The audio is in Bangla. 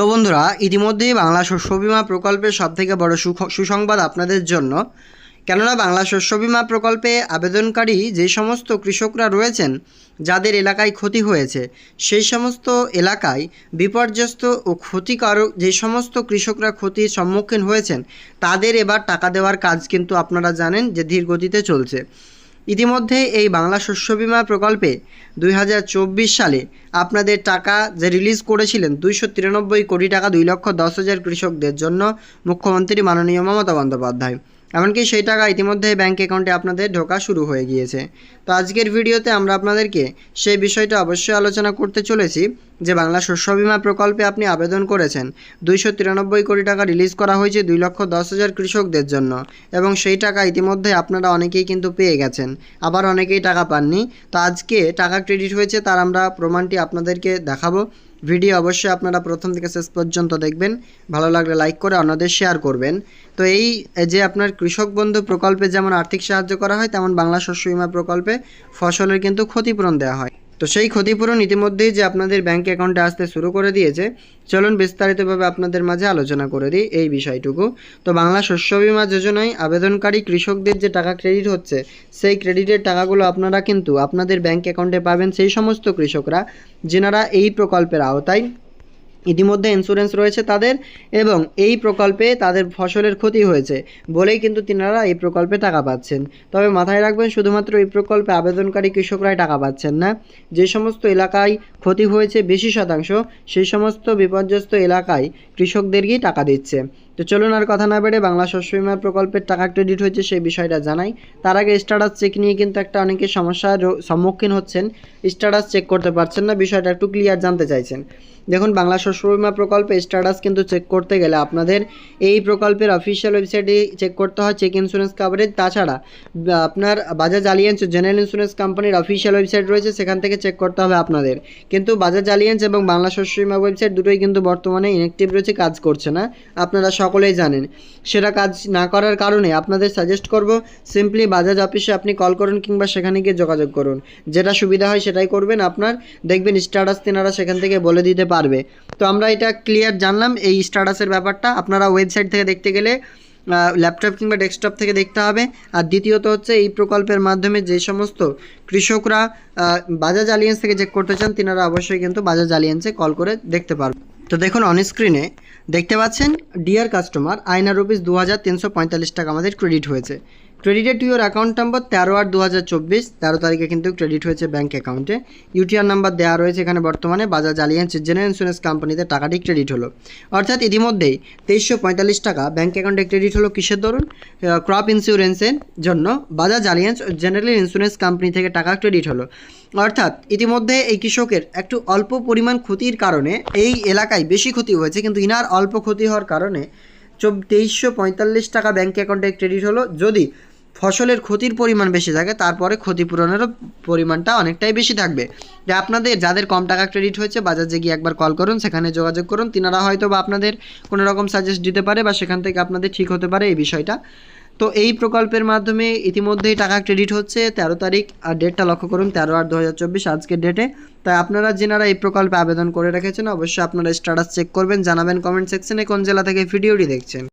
তো বন্ধুরা, ইতিমধ্যেই বাংলা শস্য বিমা প্রকল্পের সবথেকে বড় সুসংবাদ আপনাদের জন্য। কেননা বাংলা শস্য বিমা প্রকল্পে আবেদনকারী যে সমস্ত কৃষকরা রয়েছেন, যাদের এলাকায় ক্ষতি হয়েছে, সেই সমস্ত এলাকায় বিপর্যস্ত ও ক্ষতিকারক যে সমস্ত কৃষকরা ক্ষতির সম্মুখীন হয়েছেন, তাদের এবার টাকা দেওয়ার কাজ কিন্তু আপনারা জানেন যে ধীর গতিতে চলছে। ইতিমধ্যে এই বাংলা শস্য বিমা প্রকল্পে দুই হাজার চব্বিশ সালে আপনাদের টাকা যে রিলিজ করেছিলেন দুইশো তিরানব্বই কোটি টাকা দুই লক্ষ দশ হাজার কৃষকদের জন্য মুখ্যমন্ত্রী মাননীয় মমতা বন্দ্যোপাধ্যায়। এমনকি সেই টাকা ইতিমধ্যে ব্যাঙ্ক অ্যাকাউন্টে আপনাদের ঢোকা শুরু হয়ে গিয়েছে। তো আজকের ভিডিওতে আমরা আপনাদেরকে সেই বিষয়টা অবশ্যই আলোচনা করতে চলেছি যে বাংলা শস্য বিমা প্রকল্পে আপনি আবেদন করেছেন। দুইশো তিরানব্বই কোটি টাকা রিলিজ করা হয়েছে দুই লক্ষ দশ হাজার কৃষকদের জন্য এবং সেই টাকা ইতিমধ্যে আপনারা অনেকেই কিন্তু পেয়ে গেছেন। আবার অনেকেই টাকা পাননি। তো আজকে টাকা ক্রেডিট হয়েছে, তার আমরা প্রমাণটি আপনাদেরকে দেখাবো। ভিডিও অবশ্যই আপনারা প্রথম থেকে শেষ পর্যন্ত দেখবেন। ভালো লাগলে লাইক করে অন্যদের শেয়ার করবেন। তো এই যে আপনার কৃষক বন্ধু প্রকল্পে যেমন আর্থিক সাহায্য করা হয়, তেমন বাংলা শস্য বিমা প্রকল্পে ফসলের কিন্তু ক্ষতিপূরণ দেওয়া হয়। তো সেই ক্ষতিপূরণ ইতিমধ্যেই যে আপনাদের ব্যাঙ্ক অ্যাকাউন্টে আসতে শুরু করে দিয়েছে, চলুন বিস্তারিতভাবে আপনাদের মাঝে আলোচনা করে দিই এই বিষয়টুকু। তো বাংলা শস্য বিমা যোজনায় আবেদনকারী কৃষকদের যে টাকা ক্রেডিট হচ্ছে, সেই ক্রেডিটের টাকাগুলো আপনারা কিন্তু আপনাদের ব্যাঙ্ক অ্যাকাউন্টে পাবেন সেই সমস্ত কৃষকরা, যেনারা এই প্রকল্পের আওতায় ইতিমধ্যে ইন্স্যুরেন্স রয়েছে তাদের এবং এই প্রকল্পে তাদের ফসলের ক্ষতি হয়েছে বলেই কিন্তু তিনারা এই প্রকল্পে টাকা পাচ্ছেন। তবে মাথায় রাখবেন, শুধুমাত্র এই প্রকল্পে আবেদনকারী কৃষকরাই টাকা পাচ্ছেন না। যে সমস্ত এলাকায় ক্ষতি হয়েছে বেশি শতাংশ, সেই সমস্ত বিপর্যস্ত এলাকায় কৃষকদেরকেই টাকা দিচ্ছে। তো চলুন আর কথা না বেড়ে বাংলা শস্য বিমা প্রকল্পের টাকা ক্রেডিট হয়েছে সেই বিষয়টা জানাই। তার আগে স্ট্যাটাস চেক নিয়ে কিন্তু একটা অনেকে সমস্যার সম্মুখীন হচ্ছেন। স্ট্যাটাস চেক করতে পারছেন না, বিষয়টা একটু ক্লিয়ার জানতে চাইছেন। দেখুন, বাংলা শস্য বিমা প্রকল্পে স্ট্যাটাস কিন্তু চেক করতে গেলে আপনাদের এই প্রকল্পের অফিসিয়াল ওয়েবসাইটে চেক করতে হয় চেক ইন্স্যুরেন্স কাভারেজ তাছাড়া আপনার বাজাজ আলিয়েন্স জেনারেল ইন্স্যুরেন্স কোম্পানির অফিসিয়াল ওয়েবসাইট রয়েছে, সেখান থেকে চেক করতে হবে আপনাদের। কিন্তু বাজাজ আলিয়েন্স এবং বাংলা শস্য বিমা ওয়েবসাইট দুটোই কিন্তু বর্তমানে ইনঅ্যাক্টিভ রয়েছে, কাজ করছে না। আপনারা সকলেই জানেন। সেটা কাজ না করার কারণে আপনাদের সাজেস্ট করব সিম্পলি বাজাজ অফিসে আপনি কল করুন কিংবা সেখানে গিয়ে যোগাযোগ করুন। যেটা সুবিধা হয় সেটাই করবেন আপনার। দেখবেন স্ট্যাটাস তেনারা সেখান থেকে বলে দিতে পারবে। তো আমরা এটা ক্লিয়ার জানলাম। এই স্ট্যাটাসের ব্যাপারটা আপনারা ওয়েবসাইট থেকে দেখতে গেলে ল্যাপটপ কিংবা ডেস্কটপ থেকে দেখতে হবে। আর দ্বিতীয়ত হচ্ছে এই প্রকল্পের মাধ্যমে যে সমস্ত কৃষকরা বাজাজ আলিয়েন্স থেকে চেক করতে চান, তিনারা অবশ্যই কিন্তু বাজাজ আলিয়েন্সে কল করে দেখতে পারবেন তো দেখুন অন স্ক্রিনে দেখতে পাচ্ছেন ডিয়ার কাস্টমার আয়না রুপিস দু হাজার তিনশো পঁয়তাল্লিশ টাকা আমাদের ক্রেডিট হয়েছে। Credited to your account number তেরো আট দু হাজার চব্বিশ, তেরো তারিখে কিন্তু ক্রেডিট হয়েছে ব্যাঙ্ক অ্যাকাউন্টে ইউটিআর নাম্বার দেওয়া রয়েছে এখানে বর্তমানে বাজাজ আলিয়ান্স জেনারেল ইন্স্যুরেন্স কোম্পানিতে টাকাটি ক্রেডিট হলো। অর্থাৎ ইতিমধ্যেই তেইশশো পঁয়তাল্লিশ টাকা ব্যাঙ্ক অ্যাকাউন্টে ক্রেডিট হলো কিসের দরুন? ক্রপ ইন্স্যুরেন্সের জন্য Bajaj Allianz General Insurance company থেকে টাকা ক্রেডিট হলো। অর্থাৎ ইতিমধ্যে এই কৃষকের একটু অল্প পরিমাণ ক্ষতির কারণে এই এলাকায় বেশি ক্ষতি হয়েছে, কিন্তু ইনার অল্প ক্ষতি হওয়ার কারণে তেইশশো পঁয়তাল্লিশ টাকা ব্যাঙ্ক অ্যাকাউন্টে ক্রেডিট হলো। যদি ফসলের ক্ষতির পরিমাণ বেশি থাকে, তারপরে ক্ষতিপূরণেরও পরিমাণটা অনেকটাই বেশি থাকবে। যে আপনাদের যাদের কম টাকা ক্রেডিট হয়েছে বাজাজে গিয়ে একবার কল করুন, সেখানে যোগাযোগ করুন। তিনারা হয়তো বা আপনাদের কোনো রকম সাজেস্ট দিতে পারে বা সেখান থেকে আপনাদের ঠিক হতে পারে এই বিষয়টা। তো এই প্রকল্পের মাধ্যমে ইতিমধ্যেই টাকা ক্রেডিট হচ্ছে, তেরো তারিখ, আর ডেটটা লক্ষ্য করুন, তেরো আট দু আজকের ডেটে তাই আপনারা যেনারা এই প্রকল্পে আবেদন করে রেখেছেন, অবশ্যই আপনারা স্ট্যাটাস চেক করবেন, জানাবেন কমেন্ট সেকশনে কোন জেলা থেকে ভিডিওটি দেখছেন।